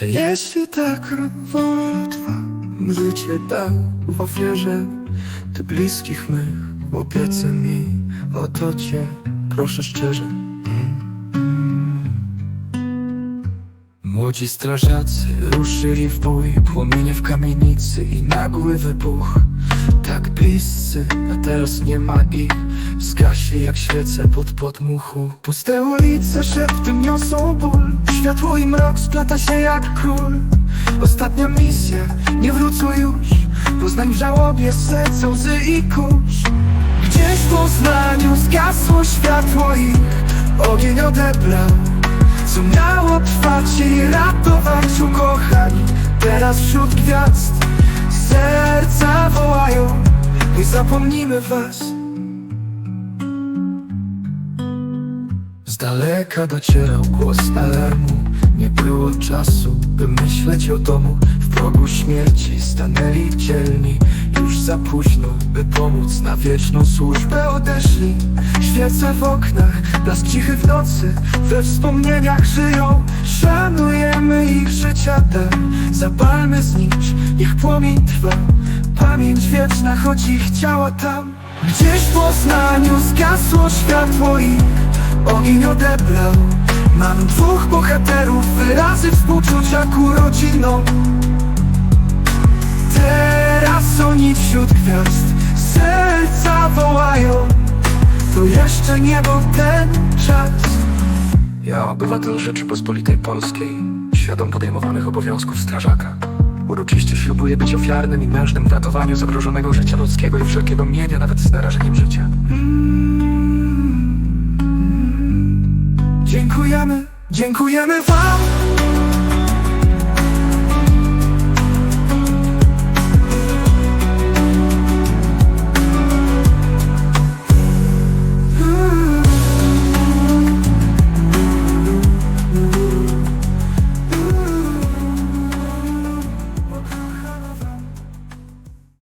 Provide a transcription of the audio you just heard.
Jeśli tak wola Twa Życie dał w ofierze Ty bliskich mych opiece mi O Cię proszę szczerze. Młodzi strażacy ruszyli w bój Płomienie w kamienicy i nagły wybuch Tak bliscy, a teraz nie ma ich. Zgasi jak świece pod podmuchu. Puste ulice szeptem niosą ból. Światło i mrok splata się jak król. Ostatnia misja, nie wrócą już. Poznań w żałobie, serce, łzy i kurz. Gdzieś w Poznaniu zgasło światło ich. Ogień odebrał. Co miało trwać i ratować ukochań Teraz wśród gwiazd zapomnimy was. Z daleka docierał głos alarmu. Nie było czasu, by myśleć o domu. W progu śmierci stanęli dzielni. Już za późno, by pomóc na wieczną służbę odeszli. Świece w oknach, blask cichy w nocy. We wspomnieniach żyją. Szanujemy ich życia dar Zapalmy znicz, niech płomień trwa Pamięć wieczna, choć ich ciała tam. Gdzieś w Poznaniu zgasło światło ich Ogień odebrał. Mam dwóch bohaterów Wyrazy współczucia ku rodzinom. Teraz oni wśród gwiazd Serca wołają. To jeszcze nie był ten czas. Ja, obywatel Rzeczypospolitej Polskiej Świadom podejmowanych obowiązków strażaka Uroczyście ślubuję być ofiarnym i mężnym w ratowaniu zagrożonego życia ludzkiego i wszelkiego mienia, nawet z narażeniem życia. Dziękujemy, dziękujemy wam